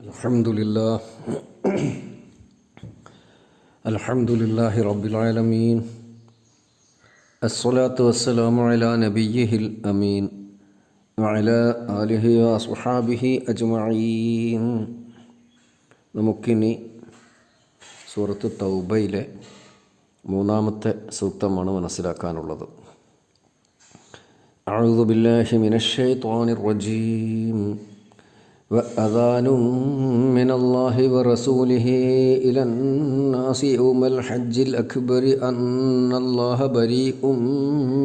الحمد لله الحمد لله رب العالمين الصلاة والسلام على نبيه الأمين وعلى آله وأصحابه أجمعين നമുക്കിനി സൂറത്ത് തൗബയിലെ മൂന്നാമത്തെ സൂക്തമാണ് മനസ്സിലാക്കാനുള്ളത് أعوذ بالله من الشيطان الرجيم وأذان من الله ورسوله إلى الناس يوم الحج الأكبر أن الله بريء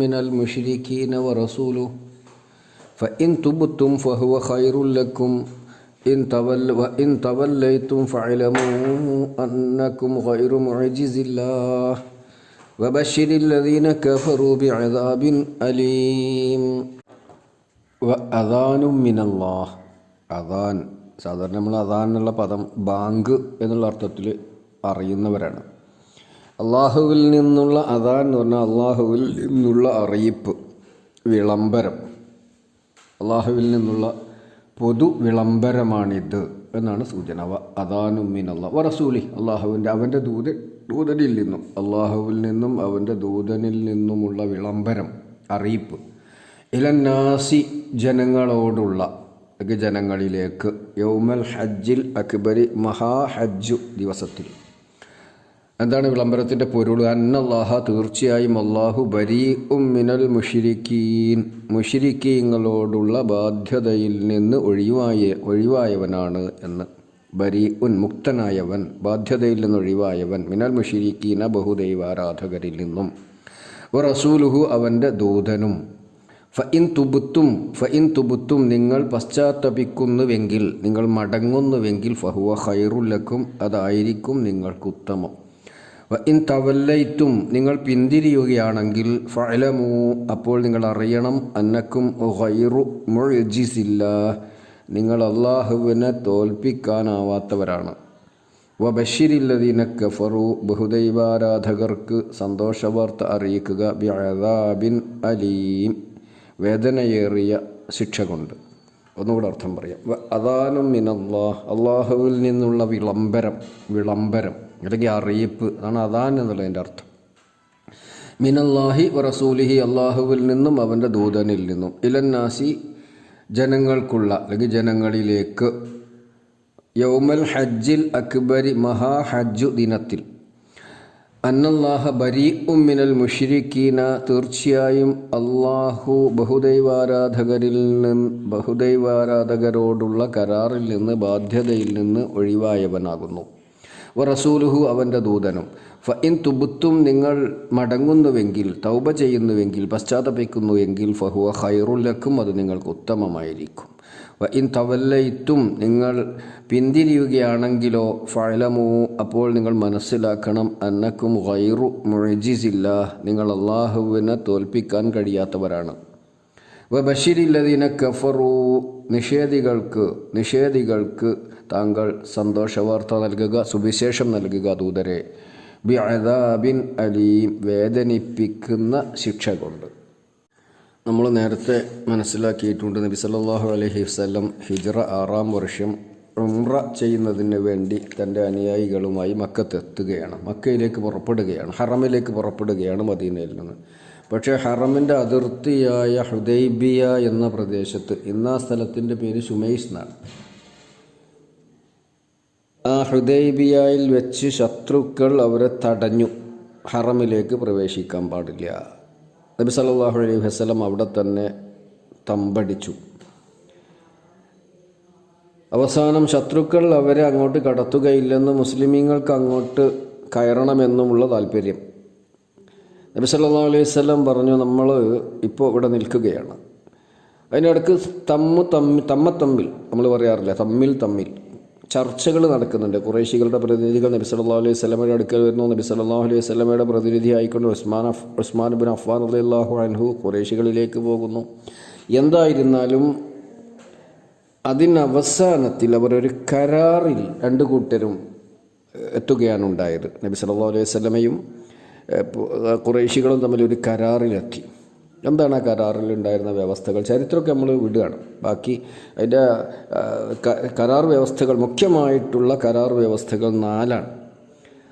من المشركين ورسوله فإن تبتم فهو خير لكم إن تول وإن توليتم فاعلموا أنكم غير معجز الله وبشر الذين كفروا بعذاب أليم وأذان من الله അദാൻ സാധാരണ നമ്മൾ അദാൻ എന്നുള്ള പദം ബാങ്ക് എന്നുള്ള അർത്ഥത്തിൽ അറിയുന്നവരാണ്. അള്ളാഹുവിൽ നിന്നുള്ള അദാൻ എന്ന് പറഞ്ഞാൽ അള്ളാഹുവിൽ നിന്നുള്ള അറിയിപ്പ് വിളംബരം. അള്ളാഹുവിൽ നിന്നുള്ള പൊതു വിളംബരമാണിത് എന്നാണ് സൂചന. വ അദാനും മിൻ അള്ളാഹ് വ റസൂലി അള്ളാഹുവിന്റെ അവന്റെ ദൂത ദൂതനിൽ നിന്നും അള്ളാഹുവിൽ നിന്നും അവന്റെ ദൂതനിൽ നിന്നുമുള്ള വിളംബരം അറിയിപ്പ്. ഇലന്നാസി ജനങ്ങളോടുള്ള ജനങ്ങളിലേക്ക് യൗമൽ ഹജ്ജിൽ അക്ബരി മഹാ ഹജ്ജു ദിവസത്തിൽ. എന്താണ് വിളംബരത്തിന്റെ പൊരുൾ? അന്നല്ലാഹ തീർച്ചയായും അള്ളാഹു ബരി മിനൽ മുഷിരിക്കീൻ. മുഷിരിക്കീങ്ങളോടുള്ള ബാധ്യതയിൽ നിന്ന് ഒഴിവായ ഒഴിവായവനാണ് എന്ന്. ബരി ഉൻ മുക്തനായവൻ ബാധ്യതയിൽ നിന്ന് ഒഴിവായവൻ. മിനൽ മുഷിരിക്കീന ബഹുദൈവാരാധകരിൽ നിന്നും. റസൂലുഹു അവന്റെ ദൂതനും. ഫഇൻ തുബുത്തും ഫ ഇൻ തുബുത്തും നിങ്ങൾ പശ്ചാത്തപിക്കുന്നുവെങ്കിൽ നിങ്ങൾ മടങ്ങുന്നുവെങ്കിൽ ഫഹുവ ഹൈറുലക്കും അതായിരിക്കും നിങ്ങൾക്ക് ഉത്തമം. വ ഇൻ തവല്ലയിത്തും നിങ്ങൾ പിന്തിരിയുകയാണെങ്കിൽ ഫലമോ അപ്പോൾ നിങ്ങൾ അറിയണം അന്നക്കും ഹൈറു മുഅ്ജിസില്ല നിങ്ങൾ അള്ളാഹുവിനെ തോൽപ്പിക്കാനാവാത്തവരാണ്. വ വബഷിരില്ലദീന കഫറു ബഹുദൈവാരാധകർക്ക് സന്തോഷവാർത്ത അറിയിക്കുക ബിഅദാബിൻ അലീം. വേദനയേറിയ ശിക്ഷ കൊണ്ട് ഒന്നുകൂടെ അർത്ഥം പറയാം. അദാനം മിനല്ലാഹ്. അള്ളാഹുവിൽ നിന്നുള്ള വിളംബരം വിളംബരം അല്ലെങ്കിൽ അറിയിപ്പ് അതാണ് അദാൻ എന്നുള്ളതിന്റെ അർത്ഥം. മിനല്ലാഹി റസൂലിഹി അള്ളാഹുവിൽ നിന്നും അവന്റെ ദൂതനിൽ നിന്നും. ഇലന്നാസി ജനങ്ങൾക്കുള്ള അല്ലെങ്കിൽ ജനങ്ങളിലേക്ക്. യൗമൽ ഹജ്ജിൽ അക്ബരി മഹാ ഹജ്ജു ദിനത്തിൽ. അന്നല്ലാഹ ബരി ഉമ്മിനൽ മുഷിരിക്കീന. തീർച്ചയായും അള്ളാഹു ബഹുദൈവാരാധകരിൽ നിന്ന് ബഹുദൈവാരാധകരോടുള്ള കരാറിൽ നിന്ന് ബാധ്യതയിൽ നിന്ന് ഒഴിവായവനാകുന്നു. റസൂലുഹു അവന്റെ ദൂതനും. ഫ ഇൻ തുബുത്തും നിങ്ങൾ മടങ്ങുന്നുവെങ്കിൽ തൗബ ചെയ്യുന്നുവെങ്കിൽ പശ്ചാത്തപിക്കുന്നുവെങ്കിൽ ഫഹുവ ഹൈറുല്ലക്കും അത് നിങ്ങൾക്ക് ഉത്തമമായിരിക്കും. വ ഇൻ തവല്ലയിത്തും നിങ്ങൾ പിന്തിരിയുകയാണെങ്കിലോ ഫലമോ അപ്പോൾ നിങ്ങൾ മനസ്സിലാക്കണം അന്നക്കും ഗൈറു മുഴജിസില്ല നിങ്ങൾ അള്ളാഹുവിനെ തോൽപ്പിക്കാൻ കഴിയാത്തവരാണ്. വ ബഷീരില്ലദീന കഫറു നിഷേധികൾക്ക് നിഷേധികൾക്ക് താങ്കൾ സന്തോഷവാർത്ത നൽകുക സുവിശേഷം നൽകുക ദൂതരെ. ബി അദാബിൻ അലീം വേദനിപ്പിക്കുന്ന ശിക്ഷ കൊണ്ട്. നമ്മൾ നേരത്തെ മനസ്സിലാക്കിയിട്ടുണ്ട് നബി സല്ലാഹു അലൈഹി വസല്ലം ഹിജ്റ ആറാം വർഷം ഉംറ ചെയ്യുന്നതിന് വേണ്ടി തന്റെ അനുയായികളുമായി മക്കത്തെത്തുകയാണ് മക്കയിലേക്ക് പുറപ്പെടുകയാണ്. ഹറമിലേക്ക് പുറപ്പെടുകയാണ് മദീനയിൽ നിന്ന്. പക്ഷേ ഹറമിന്റെ അതിർത്തിയായ ഹുദൈബിയ എന്ന പ്രദേശത്ത് ഇന്ന് ആ സ്ഥലത്തിന്റെ പേര് ഷുമൈസ് എന്നാണ്. ആ ഹുദൈബിയയിൽ വെച്ച് ശത്രുക്കൾ അവരെ തടഞ്ഞു. ഹറമിലേക്ക് പ്രവേശിക്കാൻ പാടില്ല. നബി സല്ലാഹു അലൈഹി വസ്ലം അവിടെ തന്നെ തമ്പടിച്ചു. അവസാനം ശത്രുക്കൾ അവരെ അങ്ങോട്ട് കടത്തുകയില്ലെന്ന് മുസ്ലിമീങ്ങൾക്ക് അങ്ങോട്ട് കയറണമെന്നുമുള്ള താല്പര്യം. നബി സല്ലാ അലൈഹി വസല്ലം പറഞ്ഞു നമ്മൾ ഇപ്പോൾ ഇവിടെ നിൽക്കുകയാണ്. അതിനിടക്ക് തമ്മു തമ്മി തമ്മ തമ്മിൽ നമ്മൾ പറയാറില്ല തമ്മിൽ തമ്മിൽ. ചർച്ചകൾ നടക്കുന്നുണ്ട്. കുറേശികളുടെ പ്രതിനിധികൾ നബി സല്ലാ അലൈഹി സ്വലമയുടെ അടുക്കൽ വരുന്നു. നബി സല്ലാ അലൈഹി സ്വലമയുടെ പ്രതിനിധി ആയിക്കൊണ്ട് ഉസ്മാൻ അഫ് ഉസ്മാൻ ബിൻ അഫ്വാൻ റളിയല്ലാഹു അൻഹു കുറേശികളിലേക്ക് പോകുന്നു. എന്തായിരുന്നാലും അതിനവസാനത്തിൽ അവരൊരു കരാറിൽ രണ്ട് കൂട്ടരും എത്തുകയാണ് ഉണ്ടായത് നബി സല്ലാ അലൈഹി സ്വലമയും കുറേശികളും തമ്മിൽ ഒരു കരാറിലെത്തി. എന്താണ് ആ കരാറിൽ ഉണ്ടായിരുന്ന വ്യവസ്ഥകൾ ചരിത്രമൊക്കെ നമ്മൾ വിടുകയാണ്. ബാക്കി അതിന്റെ കരാർ വ്യവസ്ഥകൾ മുഖ്യമായിട്ടുള്ള കരാർ വ്യവസ്ഥകൾ നാലാണ്.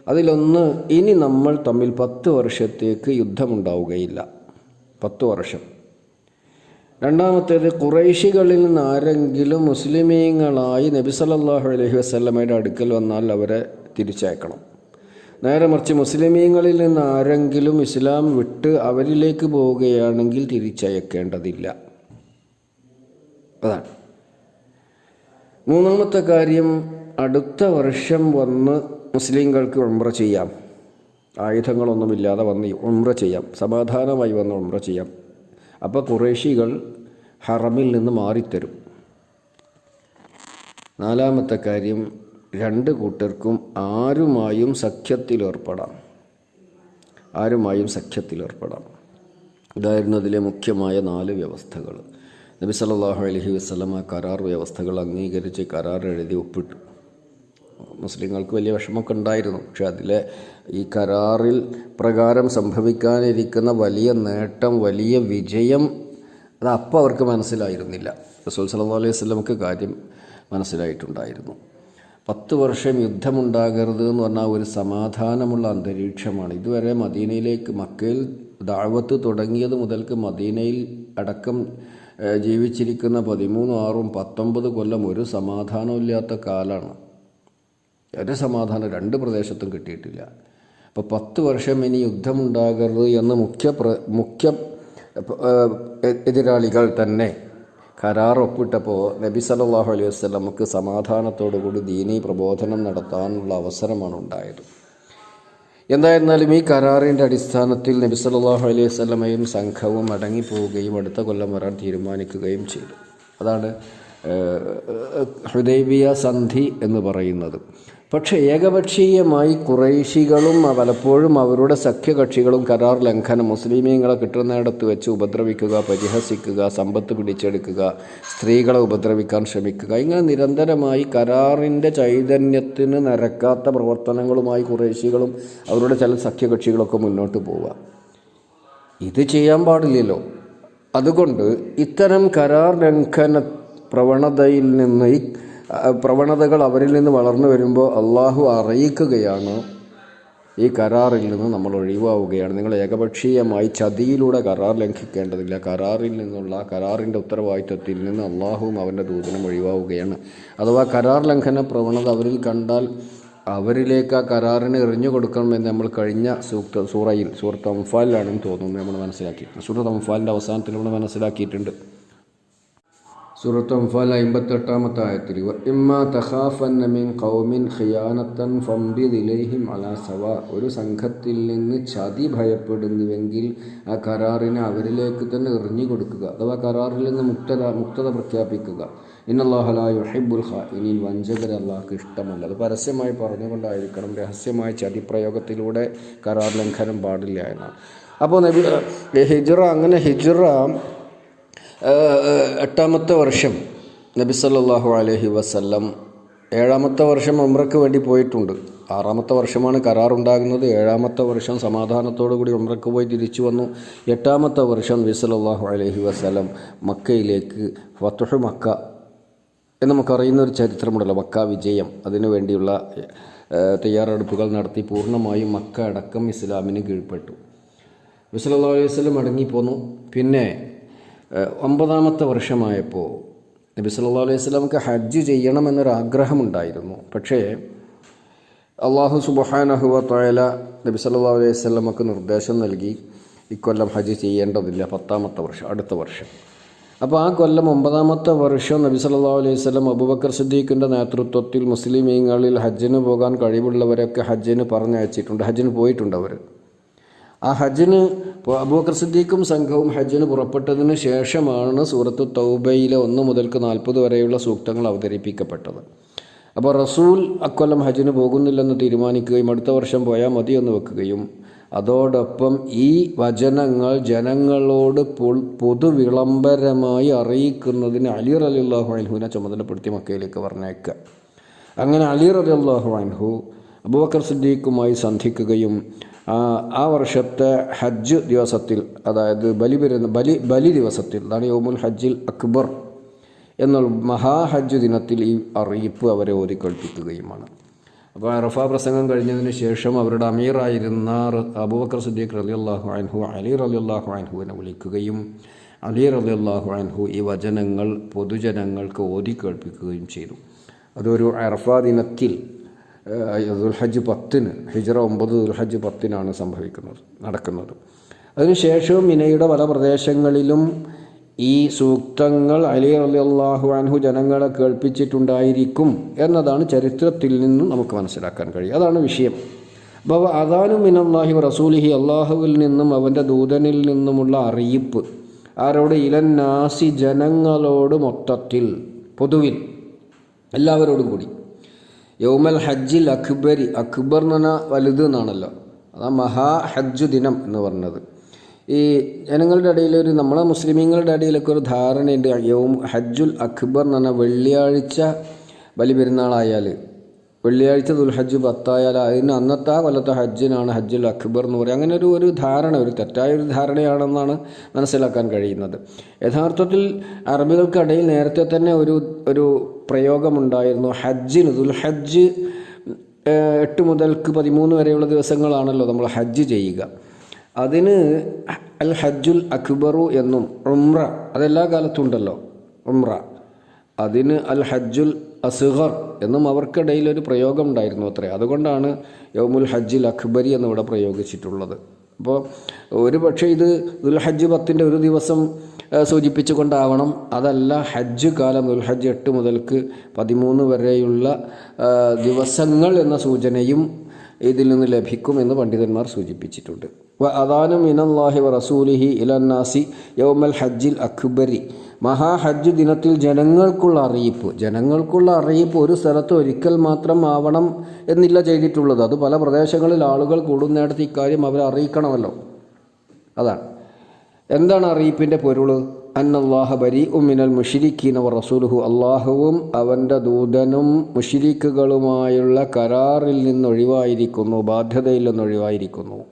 അതിലൊന്ന് ഇനി നമ്മൾ തമ്മിൽ പത്ത് വർഷത്തേക്ക് യുദ്ധമുണ്ടാവുകയില്ല. പത്ത് വർഷം. രണ്ടാമത്തേത് കുറേശികളിൽ നിന്ന് ആരെങ്കിലും മുസ്ലിമീങ്ങളായി നബി അലഹി വസ്ലമയുടെ അടുക്കൽ വന്നാൽ അവരെ തിരിച്ചയക്കണം. നേരെ മറിച്ച് മുസ്ലിമീങ്ങളിൽ നിന്ന് ആരെങ്കിലും ഇസ്ലാം വിട്ട് അവരിലേക്ക് പോവുകയാണെങ്കിൽ തിരിച്ചയക്കേണ്ടതില്ല. അതാണ്. മൂന്നാമത്തെ കാര്യം അടുത്ത വർഷം വന്ന് മുസ്ലിങ്ങൾക്ക് ഉംറ ചെയ്യാം. ആയുധങ്ങളൊന്നുമില്ലാതെ വന്ന് ഉംറ ചെയ്യാം. സമാധാനമായി വന്ന് ഉംറ ചെയ്യാം. അപ്പോൾ കുറേശികൾ ഹറമിൽ നിന്ന് മാറിത്തരും. നാലാമത്തെ കാര്യം രണ്ട് കൂട്ടർക്കും ആരുമായും സഖ്യത്തിലേർപ്പെടാം. ആരുമായും സഖ്യത്തിലേർപ്പെടാം. ഇതായിരുന്നു അതിലെ മുഖ്യമായ നാല് വ്യവസ്ഥകൾ. നബി സല്ലല്ലാഹു അലഹി വസ്ലം ആ കരാർ വ്യവസ്ഥകൾ അംഗീകരിച്ച് കരാർ എഴുതി ഒപ്പിട്ടു. മുസ്ലിങ്ങൾക്ക് വലിയ വിഷമമൊക്കെ ഉണ്ടായിരുന്നു. പക്ഷെ അതിലെ ഈ കരാറിൽ പ്രകാരം സംഭവിക്കാനിരിക്കുന്ന വലിയ നേട്ടം വലിയ വിജയം അത് അപ്പോൾ അവർക്ക് മനസ്സിലായിരുന്നില്ല. റസൂൽ സല്ലല്ലാഹു അലൈഹി വസല്ലമക്ക് കാര്യം മനസ്സിലായിട്ടുണ്ടായിരുന്നു. പത്ത് വർഷം യുദ്ധമുണ്ടാകരുത് എന്ന് പറഞ്ഞാൽ ഒരു സമാധാനമുള്ള അന്തരീക്ഷമാണ്. ഇതുവരെ മദീനയിലേക്ക് മക്കയിൽ ദാഴ്വത്ത് തുടങ്ങിയത് മുതൽക്ക് മദീനയിൽ അടക്കം ജീവിച്ചിരിക്കുന്ന പതിമൂന്ന് ആറും പത്തൊമ്പത് കൊല്ലം ഒരു സമാധാനമില്ലാത്ത കാലമാണ് ഒരു സമാധാനം രണ്ട് പ്രദേശത്തും കിട്ടിയിട്ടില്ല. അപ്പോൾ പത്ത് വർഷം ഇനി യുദ്ധമുണ്ടാകരുത് എന്ന് മുഖ്യ മുഖ്യ എതിരാളികൾ തന്നെ കരാർ ഒപ്പിട്ടപ്പോൾ നബി സല്ലല്ലാഹു അലൈഹി വസല്ലമക്ക് സമാധാനത്തോടുകൂടി ദീനീ പ്രബോധനം നടത്താനുള്ള അവസരമാണ് ഉണ്ടായത്. എന്തായിരുന്നാലും ഈ കരാറിന്റെ അടിസ്ഥാനത്തിൽ നബി സല്ലല്ലാഹു അലൈഹി വസ്ലമയും സംഘവും അടങ്ങിപ്പോവുകയും അടുത്ത കൊല്ലം വരാൻ തീരുമാനിക്കുകയും ചെയ്തു. അതാണ് ഹൃദയവിയ സന്ധി എന്ന് പറയുന്നത്. പക്ഷേ ഏകപക്ഷീയമായി കുറേശികളും പലപ്പോഴും അവരുടെ സഖ്യകക്ഷികളും കരാർ ലംഘനം മുസ്ലിമീങ്ങളെ കിട്ടുന്നിടത്ത് വെച്ച് ഉപദ്രവിക്കുക പരിഹസിക്കുക സമ്പത്ത് പിടിച്ചെടുക്കുക സ്ത്രീകളെ ഉപദ്രവിക്കാൻ ശ്രമിക്കുക. ഇങ്ങനെ നിരന്തരമായി കരാറിന്റെ ചൈതന്യത്തിന് നിരക്കാത്ത പ്രവർത്തനങ്ങളുമായി കുറേശികളും അവരുടെ ചില സഖ്യകക്ഷികളൊക്കെ മുന്നോട്ട് പോവുക. ഇത് ചെയ്യാൻ പാടില്ലല്ലോ. അതുകൊണ്ട് ഇത്തരം കരാർ ലംഘന പ്രവണതയിൽ നിന്ന് പ്രവണതകൾ അവരിൽ നിന്ന് വളർന്നു വരുമ്പോൾ അള്ളാഹു അറിയിക്കുകയാണ്. ഈ കരാറിൽ നിന്ന് നമ്മൾ ഒഴിവാവുകയാണ്. നിങ്ങൾ ഏകപക്ഷീയമായി ചതിയിലൂടെ കരാർ ലംഘിക്കേണ്ടതില്ല. കരാറിൽ നിന്നുള്ള കരാറിന്റെ ഉത്തരവാദിത്വത്തിൽ നിന്ന് അള്ളാഹുവും അവന്റെ ദൂതനും ഒഴിവാവുകയാണ്. അഥവാ കരാർ ലംഘന പ്രവണത അവരിൽ കണ്ടാൽ അവരിലേക്ക് ആ കരാറിന് എറിഞ്ഞു കൊടുക്കണമെന്ന് നമ്മൾ കഴിഞ്ഞ സൂക്ത സൂറയിൽ സൂറത്ത് അംഫാലിലാണെന്ന് തോന്നുന്നു. നമ്മൾ മനസ്സിലാക്കി. സൂറത്ത് അംഫാലിന്റെ അവസാനത്തിൽ നമ്മൾ മനസ്സിലാക്കിയിട്ടുണ്ട്. സൂറത്ത് ഫല അമ്പത്തെട്ടാമത്തെ ആയത്തിൽ ഇമ്മാ തഖാഫന്ന മിൻ ഖൗമിൻ ഖിയാനത്തൻ ഫംബിദ് ഇലൈഹിം അലാ സവ ഒരു സംഘത്തിൽ നിന്ന് ചതി ഭയപ്പെടുന്നുവെങ്കിൽ ആ കരാറിനെ അവരിലേക്ക് തന്നെ എറിഞ്ഞു കൊടുക്കുക അഥവാ കരാറിൽ നിന്ന് മുക്തത മുക്തത പ്രഖ്യാപിക്കുക. ഇന്നല്ലാഹല ഹ ഇനി വഞ്ചകരെ അള്ളാഹ്ക്ക് ഇഷ്ടമല്ല. അത് പരസ്യമായി പറഞ്ഞുകൊണ്ടായിരിക്കണം രഹസ്യമായ ചതിപ്രയോഗത്തിലൂടെ കരാർ ലംഘനം പാടില്ല എന്നാണ്. അപ്പോൾ ഹിജ്റ അങ്ങനെ ഹിജ്റ എട്ടാമത്തെ വർഷം നബി സല്ലാഹു അലഹി വസ്ല്ലം ഏഴാമത്തെ വർഷം ഉമ്രക്ക് വേണ്ടി പോയിട്ടുണ്ട്. ആറാമത്തെ വർഷമാണ് കരാറുണ്ടാകുന്നത്. ഏഴാമത്തെ വർഷം സമാധാനത്തോടു കൂടി ഉമ്രക്ക് പോയി തിരിച്ചു വന്നു. എട്ടാമത്തെ വർഷം നബി സല്ലാഹു അലഹി വസല്ലം മക്കയിലേക്ക് ഫത്തുഹ് മക്ക എന്ന് നമുക്കറിയുന്ന ഒരു ചരിത്രമുണ്ടല്ലോ. മക്ക വിജയം. അതിനു വേണ്ടിയുള്ള തയ്യാറെടുപ്പുകൾ നടത്തി പൂർണമായും മക്ക അടക്കം ഇസ്ലാമിന് കീഴ്പ്പെട്ടു. നബി സല്ലല്ലാഹു അലൈഹി വസല്ലം അടങ്ങിപ്പോന്നു. പിന്നെ ഒമ്പതാമത്തെ വർഷമായപ്പോൾ നബി സല്ലാ അലൈഹി വസല്ലമക്ക് ഹജ്ജ് ചെയ്യണമെന്നൊരാഗ്രഹമുണ്ടായിരുന്നു. പക്ഷേ അള്ളാഹു സുബഹാനഹുവ തആല നബി സല്ലാ അലൈഹി വസല്ലമക്ക് നിർദ്ദേശം നൽകി ഇക്കൊല്ലം ഹജ്ജ് ചെയ്യേണ്ടതില്ല പത്താമത്തെ വർഷം അടുത്ത വർഷം. അപ്പോൾ ആ കൊല്ലം ഒമ്പതാമത്തെ വർഷം നബി സല്ലാ അലൈഹി സ്വലം അബുബക്കർ സിദ്ദീഖിന്റെ നേതൃത്വത്തിൽ മുസ്ലിം മുസ്ലിമീങ്ങളിൽ ഹജ്ജിന് പോകാൻ കഴിവുള്ളവരൊക്കെ ഹജ്ജിന് പറഞ്ഞയച്ചിട്ടുണ്ട് ഹജ്ജിന് പോയിട്ടുണ്ട് അവർ ആ ഹജ്ജിന് അബൂബക്കർ സിദ്ദീഖും സംഘവും ഹജ്ജിന് പുറപ്പെട്ടതിന് ശേഷമാണ് സൂറത്ത് തൗബയിലെ ഒന്ന് മുതൽക്ക് നാൽപ്പത് വരെയുള്ള സൂക്തങ്ങൾ അവതരിപ്പിക്കപ്പെട്ടത്. അപ്പോൾ റസൂൽ അക്കൊല്ലം ഹജ്ജിന് പോകുന്നില്ലെന്ന് തീരുമാനിക്കുകയും അടുത്ത വർഷം പോയാൽ മതി എന്ന് വെക്കുകയും അതോടൊപ്പം ഈ വചനങ്ങൾ ജനങ്ങളോട് പൊതുവിളംബരമായി അറിയിക്കുന്നതിന് അലി റലിള്ളാഹു അൻഹുവിനെ ചുമതലപ്പെടുത്തി മക്കയിലേക്ക് പറഞ്ഞേക്കുക അങ്ങനെ അലി റലിള്ളാഹു അൻഹു അബൂബക്കർ സിദ്ദീഖുമായി സന്ധിക്കുകയും ആ വർഷത്തെ ഹജ്ജ് ദിവസത്തിൽ അതായത് ബലി പെരുന്ന ബലി ബലി ദിവസത്തിൽ അതാണ് യോമുൽ ഹജ്ജിൽ അക്ബർ എന്നുള്ള മഹാഹജ്ജ് ദിനത്തിൽ ഈ അറിയിപ്പ് അവരെ ഓതി കേൾപ്പിക്കുകയുമാണ് അപ്പോൾ അറഫ പ്രസംഗം കഴിഞ്ഞതിന് ശേഷം അവരുടെ അമീറായിരുന്ന അബൂബക്കർ സിദ്ദീഖ് അലി അള്ളാഹു അൻഹു അലി അലി അള്ളാഹു അൻഹുവിനെ വിളിക്കുകയും അലി അലി അള്ളാഹു അൻഹു ഈ വചനങ്ങൾ പൊതുജനങ്ങൾക്ക് ഓതി കേൾപ്പിക്കുകയും ചെയ്തു. അതൊരു അറഫ ദിനത്തിൽ ദുൽഹജ്ജ് പത്തിന് ഹിജറ ഒമ്പത് ദുൽഹജ്ജ് പത്തിനാണ് സംഭവിക്കുന്നത് നടക്കുന്നത്. അതിനുശേഷവും മിനയുടെ പല പ്രദേശങ്ങളിലും ഈ സൂക്തങ്ങൾ അലി അലി അള്ളാഹു അൻഹു ജനങ്ങളെ കേൾപ്പിച്ചിട്ടുണ്ടായിരിക്കും എന്നതാണ് ചരിത്രത്തിൽ നിന്നും നമുക്ക് മനസ്സിലാക്കാൻ കഴിയും. അതാണ് വിഷയം. അപ്പോൾ അതാനും മിനല്ലാഹി റസൂലിഹി അള്ളാഹുവിൽ നിന്നും അവന്റെ ദൂതനിൽ നിന്നുമുള്ള അറിയിപ്പ് ആരോട് ഇലന്നാസി ജനങ്ങളോട് മൊത്തത്തിൽ പൊതുവിൽ എല്ലാവരോടും കൂടി. യൗമൽ ഹജ്ജിൽ അക്ബരി അക്ബർ എന്ന് പറഞ്ഞാൽ വലുത് എന്നാണല്ലോ. അതാ മഹാ ഹജ്ജ് ദിനം എന്ന് പറഞ്ഞത്. ഈ ജനങ്ങളുടെ ഇടയിൽ ഒരു നമ്മളെ മുസ്ലിമീങ്ങളുടെ ഇടയിലൊക്കെ ഒരു ധാരണയുണ്ട്. യൗം ഹജ്ജുൽ അക്ബർ എന്ന് പറഞ്ഞാൽ വെള്ളിയാഴ്ച ബലി പെരുന്നാളായാൽ വെള്ളിയാഴ്ച ദുൽഹജ്ജ് പത്തായാൽ അതിന് അന്നത്തെ ആ കൊല്ലത്തെ ഹജ്ജിനാണ് ഹജ്ജുൽ അക്ബർ എന്ന് പറയുക. അങ്ങനെ ഒരു ഒരു ധാരണ ഒരു തെറ്റായ ഒരു ധാരണയാണെന്നാണ് മനസ്സിലാക്കാൻ കഴിയുന്നത്. യഥാർത്ഥത്തിൽ അറബികൾക്കിടയിൽ നേരത്തെ തന്നെ ഒരു ഒരു പ്രയോഗമുണ്ടായിരുന്നു. ഹജ്ജിന് ദുൽഹജ്ജ് എട്ട് മുതൽക്ക് പതിമൂന്ന് വരെയുള്ള ദിവസങ്ങളാണല്ലോ നമ്മൾ ഹജ്ജ് ചെയ്യുക. അതിന് അൽ ഹജ്ജുൽ അക്ബറു എന്നും ഉംറ അതെല്ലാ കാലത്തും ഉണ്ടല്ലോ ഉംറ. അതിന് അൽ ഹജ്ജുൽ അസുഹർ എന്നും അവർക്കിടയിൽ ഒരു പ്രയോഗം ഉണ്ടായിരുന്നു അത്രേ. അതുകൊണ്ടാണ് യൗമുൽ ഹജ്ജിൽ അക്ബരി എന്നിവിടെ പ്രയോഗിച്ചിട്ടുള്ളത്. അപ്പോൾ ഒരു പക്ഷേ ഇത് ദുൽഹജ്ജ് പത്തിന്റെ ഒരു ദിവസം സൂചിപ്പിച്ചുകൊണ്ടാവണം. അതല്ല ഹജ്ജ് കാലം ദുൽഹജ്ജ് എട്ട് മുതൽക്ക് പതിമൂന്ന് വരെയുള്ള ദിവസങ്ങൾ എന്ന സൂചനയും ഇതിൽ നിന്ന് ലഭിക്കുമെന്ന് പണ്ഡിതന്മാർ സൂചിപ്പിച്ചിട്ടുണ്ട്. അദാനും ഇനല്ലാഹി വ റസൂലിഹി ഇലന്നാസി യൗമൽ ഹജ്ജിൽ അക്ബരി. മഹാഹജ്ജ് ദിനത്തിൽ ജനങ്ങൾക്കുള്ള അറിയിപ്പ്. ജനങ്ങൾക്കുള്ള അറിയിപ്പ് ഒരു സ്ഥലത്ത് ഒരിക്കൽ മാത്രം ആവണം എന്നില്ല ചെയ്തിട്ടുള്ളത്. അത് പല പ്രദേശങ്ങളിൽ ആളുകൾ കൂടുന്നിടത്ത് ഇക്കാര്യം അവരെ അറിയിക്കണമല്ലോ. അതാണ്. എന്താണ് അറിയിപ്പിന്റെ പൊരുൾ? അന്നല്ലാഹ ബരി ഉമ്മിനൽ മുഷിരിക്കീന വ റസൂലുഹു. അള്ളാഹുവും അവന്റെ ദൂതനും മുഷിരിക്കുകളുമായുള്ള കരാറിൽ നിന്നൊഴിവായിരിക്കുന്നു ബാധ്യതയിൽ നിന്നൊഴിവായിരിക്കുന്നു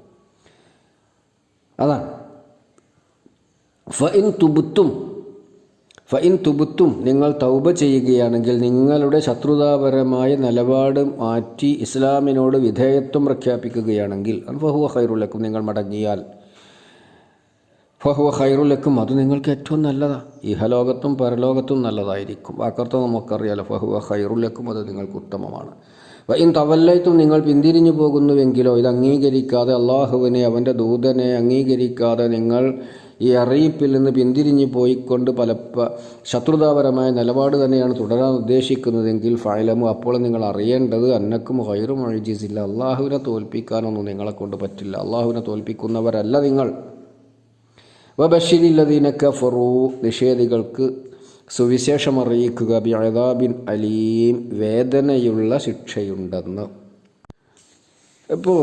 അതാണ്. ഫ ഇൻ തുബുത്തും ഫഇൻ തുബുത്തും നിങ്ങൾ തൗബ ചെയ്യുകയാണെങ്കിൽ നിങ്ങളുടെ ശത്രുതാപരമായ നിലപാട് മാറ്റി ഇസ്ലാമിനോട് വിധേയത്വം പ്രഖ്യാപിക്കുകയാണെങ്കിൽ ഫഹുവ ഖൈറുലക്കും നിങ്ങൾ മടങ്ങിയാൽ. ഫഹുവ ഖൈറുലക്കും അത് നിങ്ങൾക്ക് ഏറ്റവും നല്ലതാണ് ഇഹലോകത്തും പരലോകത്തും നല്ലതായിരിക്കും. വാക്കർത്ത നമുക്കറിയാലോ ഫഹുവ ഖൈറുലക്കും അത് നിങ്ങൾക്ക് ഉത്തമമാണ്. വൈൻ തവല്ലയത്തും നിങ്ങൾ പിന്തിരിഞ്ഞു പോകുന്നുവെങ്കിലോ ഇത് അംഗീകരിക്കാതെ അള്ളാഹുവിനെ അവന്റെ ദൂതനെ അംഗീകരിക്കാതെ നിങ്ങൾ ഈ അറിയിപ്പിൽ നിന്ന് പിന്തിരിഞ്ഞു പോയിക്കൊണ്ട് പലപ്പ ശത്രുതാപരമായ നിലപാട് തന്നെയാണ് തുടരാൻ ഉദ്ദേശിക്കുന്നതെങ്കിൽ ഫൈലമു അപ്പോൾ നിങ്ങൾ അറിയേണ്ടത് അന്നക്കും ഹൈറും ഒഴിജിസില്ല അള്ളാഹുവിനെ തോൽപ്പിക്കാനൊന്നും നിങ്ങളെ കൊണ്ട് പറ്റില്ല. അള്ളാഹുവിനെ തോൽപ്പിക്കുന്നവരല്ല നിങ്ങൾ. വബഷിരില്ലതീനക്ക ഫറു നിഷേധികൾക്ക് സുവിശേഷം അറിയിക്കുക. ബിഅദാബിൻ അലീം വേദനയുള്ള ശിക്ഷയുണ്ടെന്ന്. ഇപ്പോൾ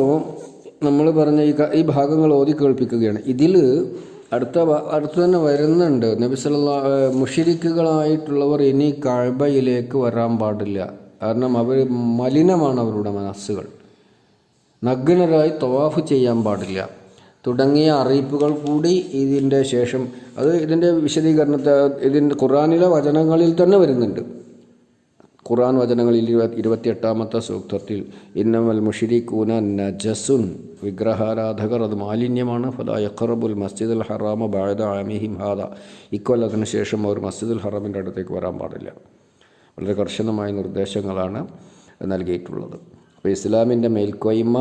നമ്മൾ പറഞ്ഞ ഈ ഈ ഭാഗങ്ങൾ ഓതി കേൾപ്പിക്കുകയാണ്. ഇതിൽ അടുത്ത അടുത്ത് തന്നെ വരുന്നുണ്ട്. നബി സല്ലാ മുഷിരിക്കുകളായിട്ടുള്ളവർ ഇനി കഴബയിലേക്ക് വരാൻ പാടില്ല. കാരണം അവർ മലിനമാണ് അവരുടെ മനസ്സുകൾ. നഗ്നരായി തവാഫ് ചെയ്യാൻ പാടില്ല. തുടങ്ങിയ അറിയിപ്പുകൾ കൂടി ഇതിന്റെ ശേഷം അത് ഇതിന്റെ വിശദീകരണത്തെ ഇതിന്റെ ഖുറാനിലെ വചനങ്ങളിൽ തന്നെ വരുന്നുണ്ട്. ഖുറാൻ വചനങ്ങളിൽ ഇരുപത്തി ഇരുപത്തിയെട്ടാമത്തെ സൂക്തത്തിൽ ഇന്നമൽ മുഷിരിക്കൂന നജസുൻ. വിഗ്രഹാരാധകർ അത് മാലിന്യമാണ്. ഫല യഖറബുൽ മസ്ജിദുൽ ഹറാമ ബായത ആമിഹിം ഹാദ. ഇക്കൊല്ലത്തിന് ശേഷം അവർ മസ്ജിദുൽ ഹറാമിന്റെ അടുത്തേക്ക് വരാൻ പാടില്ല. വളരെ കർശനമായ നിർദ്ദേശങ്ങളാണ് നൽകിയിട്ടുള്ളത്. അപ്പോൾ ഇസ്ലാമിന്റെ മേൽക്കോയ്മ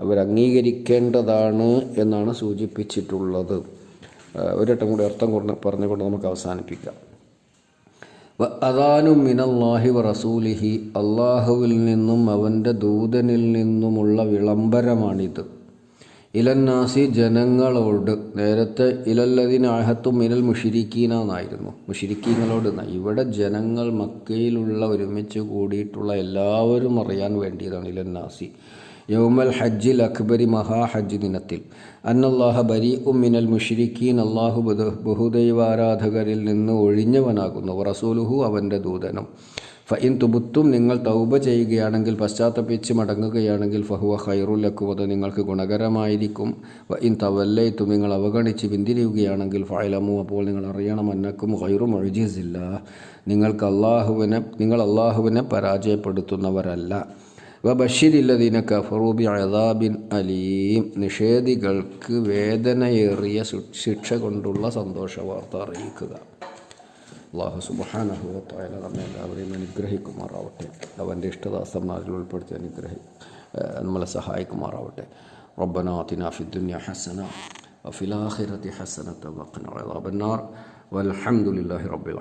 അവർ അംഗീകരിക്കേണ്ടതാണ് എന്നാണ് സൂചിപ്പിച്ചിട്ടുള്ളത്. ഒരട്ടം കൂടി അർത്ഥം കൊണ്ട് പറഞ്ഞുകൊണ്ട് നമുക്ക് അവസാനിപ്പിക്കാം. അദാനു മിനല്ലാഹി റസൂലിഹി അള്ളാഹുവിൽ നിന്നും അവന്റെ ദൂതനിൽ നിന്നുമുള്ള വിളംബരമാണിത്. ഇലന്നാസി ജനങ്ങളോട് നേരത്തെ ഇലല്ലതിന് ആഹത്തും മിനൽ മുഷിരിക്കീന എന്നായിരുന്നു മുഷിരിക്കീങ്ങളോട് ഇവിടെ ജനങ്ങൾ മക്കയിലുള്ള ഒരുമിച്ച് കൂടിയിട്ടുള്ള എല്ലാവരും അറിയാൻ വേണ്ടിയതാണ് ഇലന്നാസി. യൗമൽ ഹജ്ജിൽ അക്ബരി മഹാ ഹജ്ജ് ദിനത്തിൽ. അന്നല്ലാഹ ബരി ഉമ്മിനൽ മുഷിരിക്കീൻ. അള്ളാഹു ബഹുദൈവാരാധകരിൽ നിന്ന് ഒഴിഞ്ഞവനാകുന്നു. റസൂലുഹു അവന്റെ ഫ ഇൻ തുബുത്തും നിങ്ങൾ തൗബ ചെയ്യുകയാണെങ്കിൽ പശ്ചാത്തപിച്ച് മടങ്ങുകയാണെങ്കിൽ ഫഹുവ ഖൈറുലക്കും അത് നിങ്ങൾക്ക് ഗുണകരമായിരിക്കും. വ ഇൻ തവല്ലയിത്തും നിങ്ങൾ അവഗണിച്ച് പിന്തിരിയുകയാണെങ്കിൽ ഫയലമു അപ്പോൾ നിങ്ങൾ അറിയണം അന്നക്കും ഖൈറു മൊഴിജിസില്ല നിങ്ങൾക്ക് അള്ളാഹുവിനെ നിങ്ങൾ അള്ളാഹുവിനെ പരാജയപ്പെടുത്തുന്നവരല്ല. വ ബഷീരില്ലദീന കഫറൂബി അദാബിൻ അലീം നിഷേധികൾക്ക് വേദനയേറിയ ശിക്ഷ കൊണ്ടുള്ള സന്തോഷ വാർത്ത അറിയിക്കുക അള്ളാഹു സുബാനഹുവത്തായ നമ്മെ എല്ലാവരെയും അനുഗ്രഹിക്കുമാറാവട്ടെ അവൻ്റെ ഇഷ്ടദാസന്മാരിൽ ഉൾപ്പെടുത്തി അനുഗ്രഹി നമ്മളെ സഹായിക്കുമാറാവട്ടെ ربنا آتنا في الدنيا حسنة وفي الآخرة حسنة وقنا عذاب النار والحمد لله رب العالمين